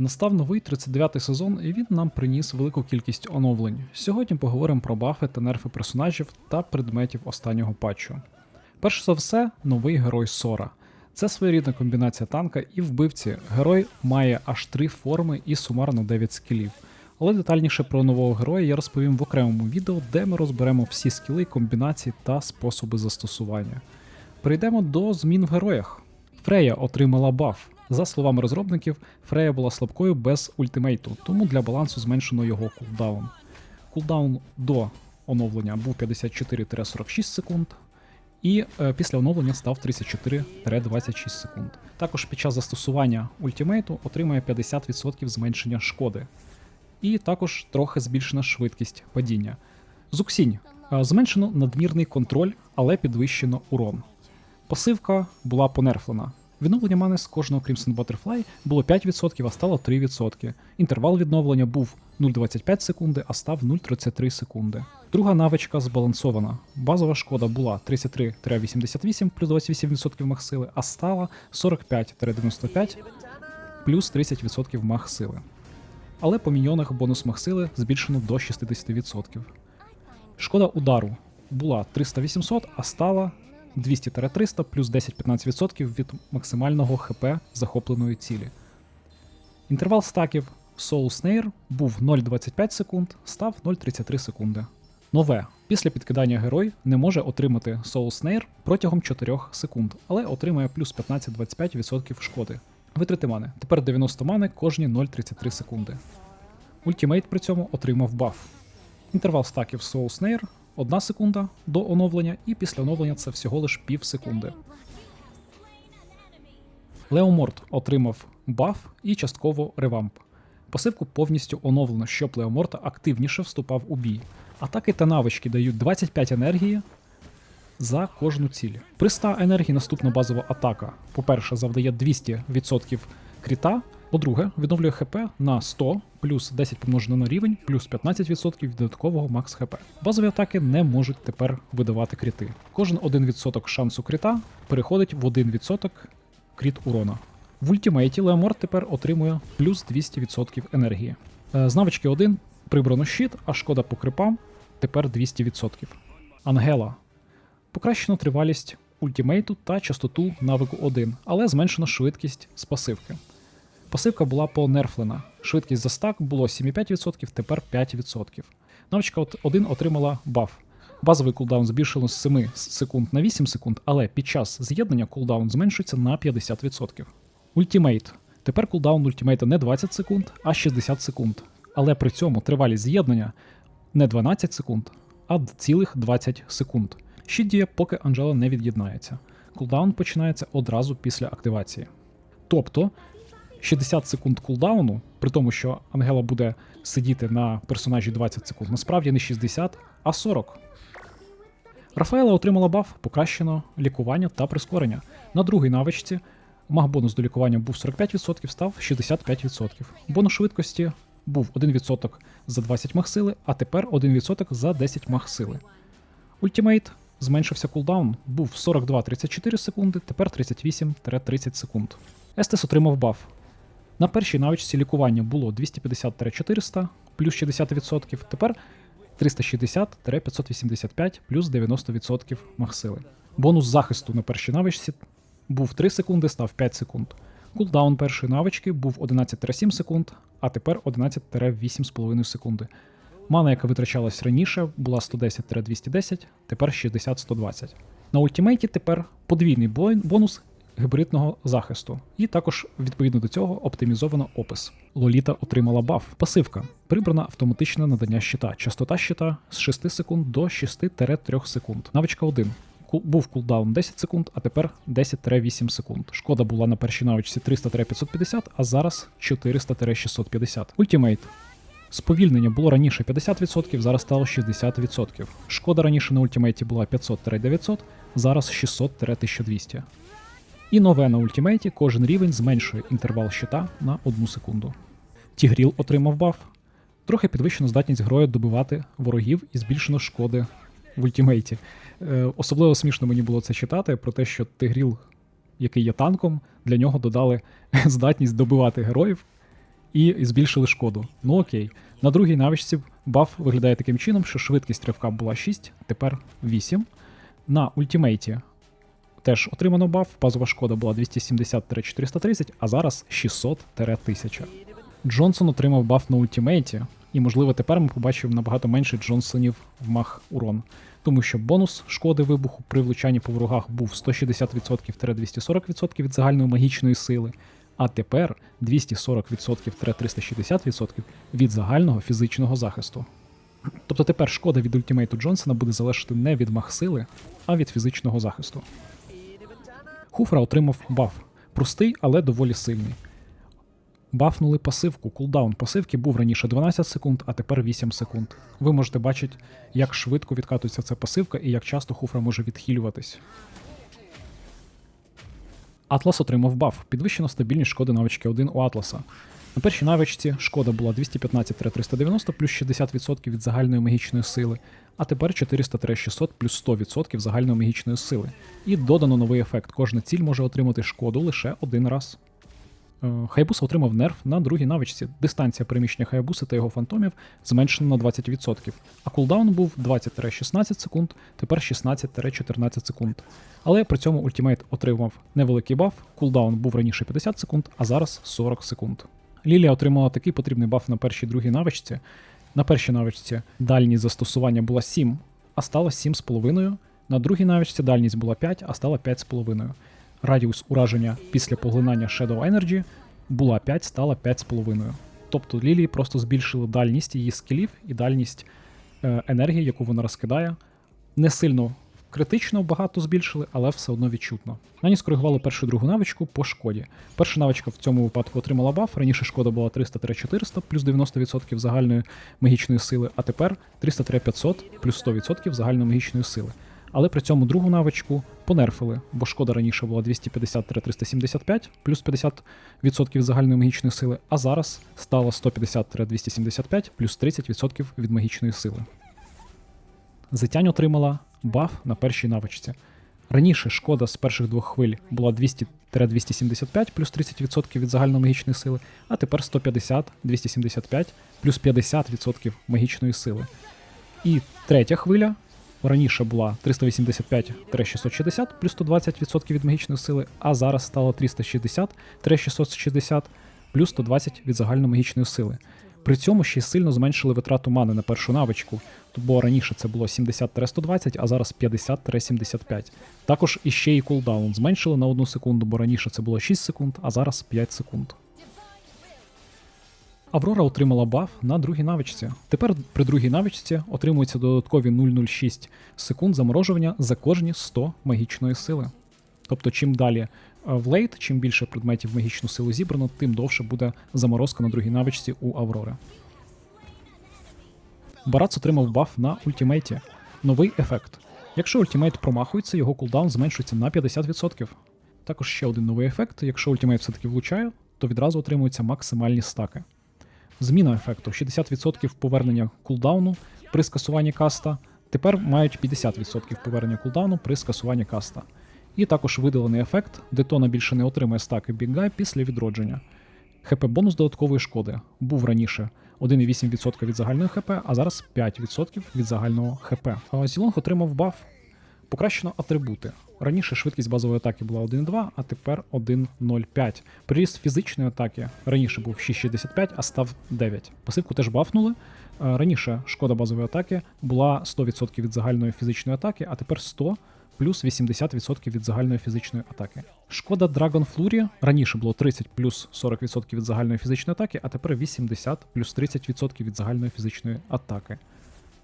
Настав новий 39-й сезон, і він нам приніс велику кількість оновлень. Сьогодні поговоримо про бафи та нерфи персонажів та предметів останнього патчу. Перш за все, новий герой Сора. Це своєрідна комбінація танка і вбивці. Герой має аж три форми і сумарно 9 скілів. Але детальніше про нового героя я розповім в окремому відео, де ми розберемо всі скіли, комбінації та способи застосування. Перейдемо до змін в героях. Фрея отримала баф. За словами розробників, Фрея була слабкою без ультимейту, тому для балансу зменшено його кулдаун. Кулдаун до оновлення був 54-46 секунд, і е, після оновлення став 34-26 секунд. Також під час застосування ультимейту отримує 50% зменшення шкоди. І також трохи збільшена швидкість падіння. Зуксінь. Е, Зменшено надмірний контроль, але підвищено урон. Пасивка була понерфлена. Відновлення мани з кожного Crimson Butterfly було 5%, а стало 3%. Інтервал відновлення був 0,25 секунди, а став 0,33 секунди. Друга навичка збалансована. Базова шкода була 33-88 плюс 28% мах сили, а стала 45-95 плюс 30% мах сили. Але по міньйонах бонус мах сили збільшено до 60%. Шкода удару була 300-800, а стала 200-300 плюс 10-15% від максимального ХП захопленої цілі. Інтервал стаків Soul Snare був 0,25 секунд, став 0,33 секунди. Нове. Після підкидання герой не може отримати Soul Snare протягом 4 секунд, але отримує плюс 15-25% шкоди. Витрати мани. Тепер 90 мани кожні 0,33 секунди. Ультімейт при цьому отримав баф. Інтервал стаків Soul Snare 1 секунда до оновлення, і після оновлення це всього лиш пів секунди. Леоморт отримав баф і частково ревамп. Пасивку повністю оновлено, щоб Леоморта активніше вступав у бій. Атаки та навички дають 25 енергії за кожну ціль. При 100 енергії наступна базова атака, по-перше, завдає 200% кріта, по-друге, відновлює ХП на 100 плюс 10 помножено на рівень, плюс 15% від додаткового макс ХП. Базові атаки не можуть тепер видавати кріти. Кожен 1% шансу кріта переходить в 1% кріт урона. В ультимейті Леоморт тепер отримує плюс 200% енергії. Е, З навички 1 прибрано щит, а шкода по крипам тепер 200%. Ангела. Покращено тривалість ультимейту та частоту навику 1, але зменшено швидкість з пасивки. Пасивка була понерфлена. Швидкість за стак було 7,5%, тепер 5%. Навичка 1 отримала баф. Базовий кулдаун збільшено з 7 секунд на 8 секунд, але під час з'єднання кулдаун зменшується на 50%. Ультімейт. Тепер кулдаун ультімейта не 20 секунд, а 60 секунд. Але при цьому тривалість з'єднання не 12 секунд, а цілих 20 секунд. Щит діє, поки Анджела не від'єднається. Кулдаун починається одразу після активації. Тобто 60 секунд кулдауну, при тому, що Ангела буде сидіти на персонажі 20 секунд, насправді не 60, а 40. Рафаела отримала баф, покращено лікування та прискорення. На другій навичці маг-бонус до лікування був 45%, став 65%. Бонус швидкості був 1% за 20 мах сили, а тепер 1% за 10 мах сили. Ультімейт зменшився кулдаун, був 42-34 секунди, тепер 38-30 секунд. Естес отримав баф. На першій навичці лікування було 250-400 плюс 60%, тепер 360-585 плюс 90% махсили. Бонус захисту на першій навичці був 3 секунди, став 5 секунд. Кулдаун першої навички був 11-7 секунд, а тепер 11-8,5 секунди. Мана, яка витрачалась раніше, була 110-210, тепер 60-120. На ультимейті тепер подвійний бонус гібридного захисту, і також відповідно до цього оптимізовано опис. Лоліта отримала баф. Пасивка. Прибрана автоматичне надання щита. Частота щита з 6 секунд до 6-3 секунд. Навичка 1. Був кулдаун 10 секунд, а тепер 10-8 секунд. Шкода була на першій навичці 300-550, а зараз 400-650. Ультимейт. Сповільнення було раніше 50%, зараз стало 60%. Шкода раніше на ультимейті була 500-900, зараз 600-1200. І нове на ультимейті кожен рівень зменшує інтервал щита на 1 секунду. Тігріл отримав баф. Трохи підвищено здатність героя добивати ворогів і збільшено шкоди в ультимейті. Е, особливо смішно мені було це читати про те, що Тигріл, який є танком, для нього додали здатність добивати героїв і збільшили шкоду. Ну окей. На другій навичці баф виглядає таким чином, що швидкість ривка була 6, тепер 8. На ультимейті теж отримано баф, базова шкода була 270-430, а зараз 600-1000. Джонсон отримав баф на ультимейті, і, можливо, тепер ми побачимо набагато менше Джонсонів в мах урон. Тому що бонус шкоди вибуху при влучанні по ворогах був 160%-240% від загальної магічної сили, а тепер 240%-360% від загального фізичного захисту. Тобто тепер шкода від ультимейту Джонсона буде залежати не від мах сили, а від фізичного захисту. Хуфра отримав баф. Простий, але доволі сильний. Бафнули пасивку. Кулдаун пасивки був раніше 12 секунд, а тепер 8 секунд. Ви можете бачити, як швидко відкатується ця пасивка і як часто хуфра може відхилюватись. Атлас отримав баф. Підвищено стабільність шкоди навички 1 у Атласа. На першій навичці шкода була 215-390 плюс 60% від загальної магічної сили, а тепер 400-600 плюс 100% загальної магічної сили. І додано новий ефект. Кожна ціль може отримати шкоду лише один раз. Е, Хайбуса отримав нерв на другій навичці. Дистанція переміщення Хайбуси та його фантомів зменшена на 20%, а кулдаун був 20-16 секунд, тепер 16-14 секунд. Але при цьому ультимейт отримав невеликий баф, кулдаун був раніше 50 секунд, а зараз 40 секунд. Лілія отримала такий потрібний баф на першій другій навичці. На першій навичці дальність застосування була 7, а стала 7,5. На другій навичці дальність була 5, а стала 5,5 радіус ураження після поглинання Shadow Energy була 5, стала 5,5. Тобто Лілії просто збільшили дальність її скілів і дальність е, енергії, яку вона розкидає. Не сильно критично багато збільшили, але все одно відчутно. Нані скоригували першу другу навичку по шкоді. Перша навичка в цьому випадку отримала баф. Раніше шкода була 300-400 плюс 90% загальної магічної сили, а тепер 300-500 плюс 100% загальної магічної сили але при цьому другу навичку понерфили, бо шкода раніше була 250-375 плюс 50% загальної магічної сили, а зараз стало 150-275 плюс 30% від магічної сили. Зитянь отримала баф на першій навичці. Раніше шкода з перших двох хвиль була 200-275 плюс 30% від загальної магічної сили, а тепер 150-275 плюс 50% магічної сили. І третя хвиля раніше була 385-660 плюс 120% від магічної сили, а зараз стало 360-660 плюс 120 від загальномагічної сили. При цьому ще й сильно зменшили витрату мани на першу навичку, бо раніше це було 70-120, а зараз 50-75. Також іще і кулдаун зменшили на 1 секунду, бо раніше це було 6 секунд, а зараз 5 секунд. Аврора отримала баф на другій навичці. Тепер при другій навичці отримується додаткові 0,06 секунд заморожування за кожні 100 магічної сили. Тобто, чим далі в лейт, чим більше предметів магічну силу зібрано, тим довше буде заморозка на другій навичці у Аврори. Барац отримав баф на ультимейті. Новий ефект. Якщо ультимейт промахується, його кулдаун зменшується на 50%. Також ще один новий ефект. Якщо ультимейт все-таки влучає, то відразу отримуються максимальні стаки. Зміна ефекту 60% повернення кулдауну при скасуванні каста. Тепер мають 50% повернення кулдауну при скасуванні каста. І також видалений ефект, детона більше не отримає стаки Біггай після відродження. ХП бонус додаткової шкоди був раніше 1,8% від загальної ХП, а зараз 5% від загального ХП. Зілонг отримав баф. Покращено атрибути. Раніше швидкість базової атаки була 1,2, а тепер 1,05. Приріст фізичної атаки раніше був 6,65, а став 9. Пасивку теж бафнули. Е, раніше шкода базової атаки була 100% від загальної фізичної атаки, а тепер 100 плюс 80% від загальної фізичної атаки. Шкода Dragon Flurry раніше було 30 плюс 40% від загальної фізичної атаки, а тепер 80 плюс 30% від загальної фізичної атаки.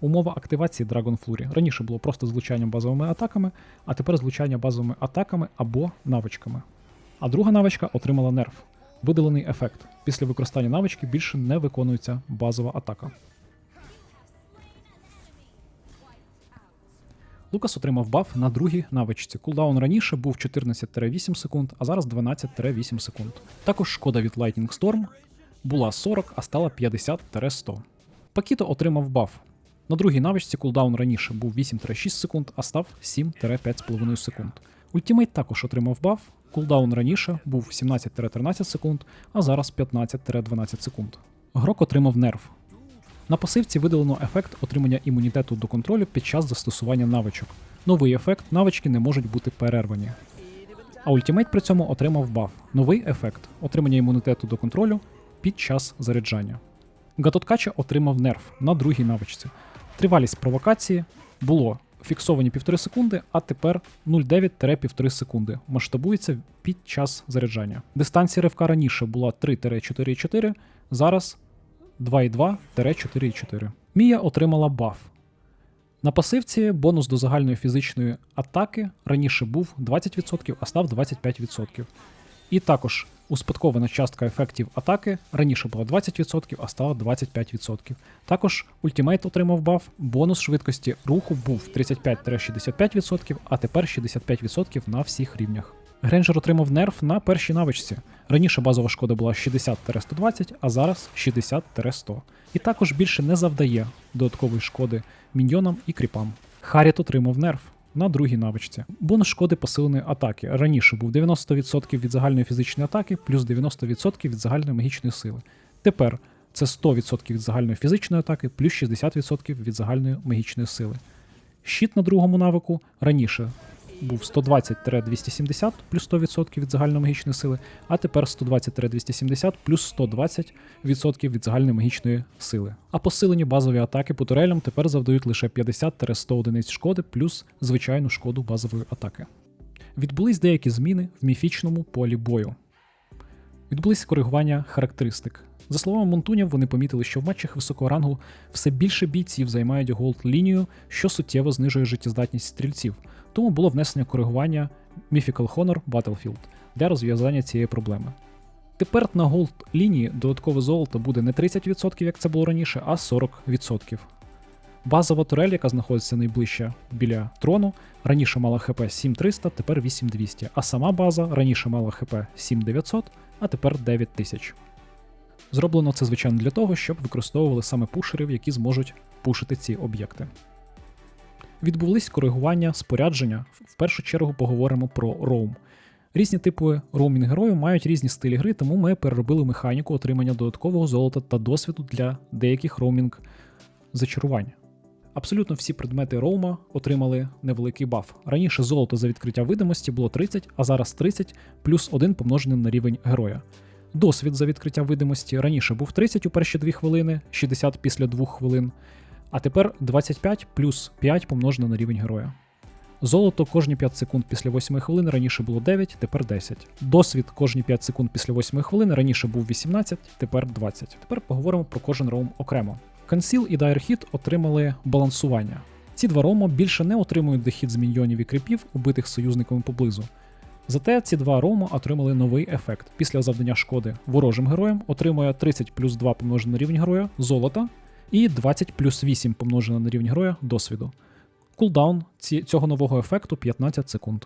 Умова активації Dragon Flurry. Раніше було просто злучання базовими атаками, а тепер злучання базовими атаками або навичками. А друга навичка отримала нерв. Видалений ефект. Після використання навички більше не виконується базова атака. Лукас отримав баф на другій навичці. Кулдаун раніше був 14-8 секунд, а зараз 12-8 секунд. Також шкода від Lightning Storm була 40, а стала 50-100. Пакіто отримав баф. На другій навичці кулдаун раніше був 8-6 секунд, а став 7-5,5 секунд. Ультімейт також отримав баф. Кулдаун раніше був 17-13 секунд, а зараз 15-12 секунд. Грок отримав нерв. На пасивці видалено ефект отримання імунітету до контролю під час застосування навичок. Новий ефект навички не можуть бути перервані. А ультимейт при цьому отримав баф. Новий ефект отримання імунітету до контролю під час заряджання. Гатоткача отримав нерв на другій навичці. Тривалість провокації було фіксовані 1,5 секунди, а тепер 0,9-1,5 секунди. Масштабується під час заряджання. Дистанція ривка раніше була 3-4,4, зараз 2,2-4,4. Мія отримала баф. На пасивці бонус до загальної фізичної атаки раніше був 20%, а став 25%. І також успадкована частка ефектів атаки раніше була 20%, а стала 25%. Також ультимейт отримав баф, бонус швидкості руху був 35-65%, а тепер 65% на всіх рівнях. Гренджер отримав нерф на першій навичці. Раніше базова шкода була 60-120, а зараз 60-100. І також більше не завдає додаткової шкоди міньйонам і кріпам. Харіт отримав нерф на другій навичці. Бонус шкоди посиленої атаки. Раніше був 90% від загальної фізичної атаки, плюс 90% від загальної магічної сили. Тепер це 100% від загальної фізичної атаки, плюс 60% від загальної магічної сили. Щит на другому навику раніше був 120-270 плюс 100% від загальної магічної сили, а тепер 120-270 плюс 120% від загальної магічної сили. А посилені базові атаки по турелям тепер завдають лише 50-100 одиниць шкоди плюс звичайну шкоду базової атаки. Відбулись деякі зміни в міфічному полі бою. Відбулись коригування характеристик. За словами Монтунів, вони помітили, що в матчах високого рангу все більше бійців займають голд лінію, що суттєво знижує життєздатність стрільців. Тому було внесення коригування Mythical Honor Battlefield для розв'язання цієї проблеми. Тепер на голд лінії додаткове золото буде не 30%, як це було раніше, а 40%. Базова турель, яка знаходиться найближче біля трону, раніше мала хп 7300, тепер 8200, а сама база раніше мала хп 7900, а тепер 9000. Зроблено це, звичайно, для того, щоб використовували саме пушерів, які зможуть пушити ці об'єкти. Відбулись коригування спорядження. В першу чергу поговоримо про роум. Різні типи роумінг героїв мають різні стилі гри, тому ми переробили механіку отримання додаткового золота та досвіду для деяких роумінг зачарувань. Абсолютно всі предмети роума отримали невеликий баф. Раніше золото за відкриття видимості було 30, а зараз 30 плюс 1 помножений на рівень героя. Досвід за відкриття видимості раніше був 30 у перші 2 хвилини, 60 після 2 хвилин, а тепер 25 плюс 5 помножено на рівень героя. Золото кожні 5 секунд після 8 хвилин раніше було 9, тепер 10. Досвід кожні 5 секунд після 8 хвилин раніше був 18, тепер 20. Тепер поговоримо про кожен роум окремо. Conceal і Hit отримали балансування. Ці два рома більше не отримують дохід з міньйонів і кріпів, убитих союзниками поблизу. Зате ці два рома отримали новий ефект. Після завдання шкоди ворожим героям отримує 30 плюс 2 помножене на рівень героя золота і 20 плюс 8 помножене на рівень героя досвіду. Кулдаун цього нового ефекту 15 секунд.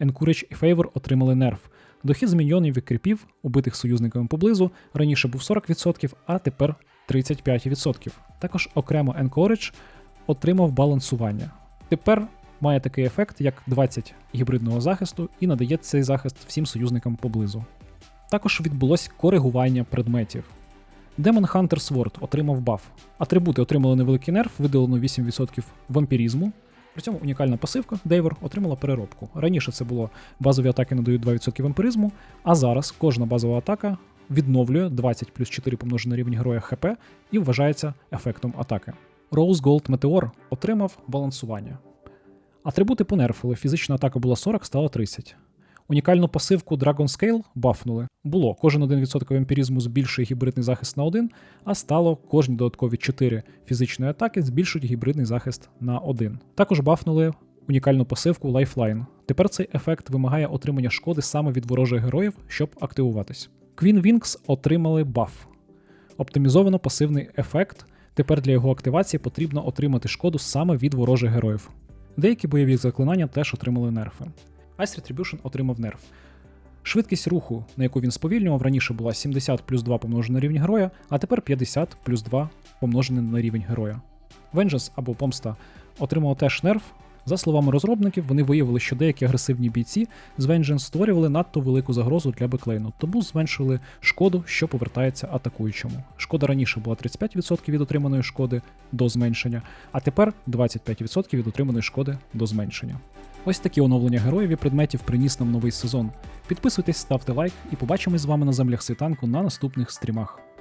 Encourage і Favor отримали нерв. Дохід з міньйонів і кріпів, убитих союзниками поблизу, раніше був 40%, а тепер 35%. Також окремо Encourage отримав балансування. Тепер має такий ефект, як 20 гібридного захисту, і надає цей захист всім союзникам поблизу. Також відбулось коригування предметів. Demon Hunter Sword отримав баф. Атрибути отримали невеликий нерв, видалено 8% вампірізму. При цьому унікальна пасивка Дейвор отримала переробку. Раніше це було базові атаки надають 2% вампіризму, а зараз кожна базова атака відновлює 20 плюс 4 помножене рівень героя ХП і вважається ефектом атаки. Rose Gold Meteor отримав балансування. Атрибути понерфили, фізична атака була 40, стала 30. Унікальну пасивку Dragon Scale бафнули. Було кожен 1% вампірізму збільшує гібридний захист на 1, а стало кожні додаткові 4 фізичної атаки збільшують гібридний захист на 1. Також бафнули унікальну пасивку Lifeline. Тепер цей ефект вимагає отримання шкоди саме від ворожих героїв, щоб активуватись. Queen Wings отримали баф. Оптимізовано пасивний ефект. Тепер для його активації потрібно отримати шкоду саме від ворожих героїв. Деякі бойові заклинання теж отримали нерфи. Ice Retribution отримав нерф. Швидкість руху, на яку він сповільнював, раніше була 70 плюс 2 помножене на рівень героя, а тепер 50 плюс 2 помножене на рівень героя. Vengeance або помста отримав теж нерф. За словами розробників, вони виявили, що деякі агресивні бійці з Vengeance створювали надто велику загрозу для беклейну, тому зменшили шкоду, що повертається атакуючому. Шкода раніше була 35% від отриманої шкоди до зменшення, а тепер 25% від отриманої шкоди до зменшення. Ось такі оновлення героїв і предметів приніс нам новий сезон. Підписуйтесь, ставте лайк і побачимось з вами на землях світанку на наступних стрімах.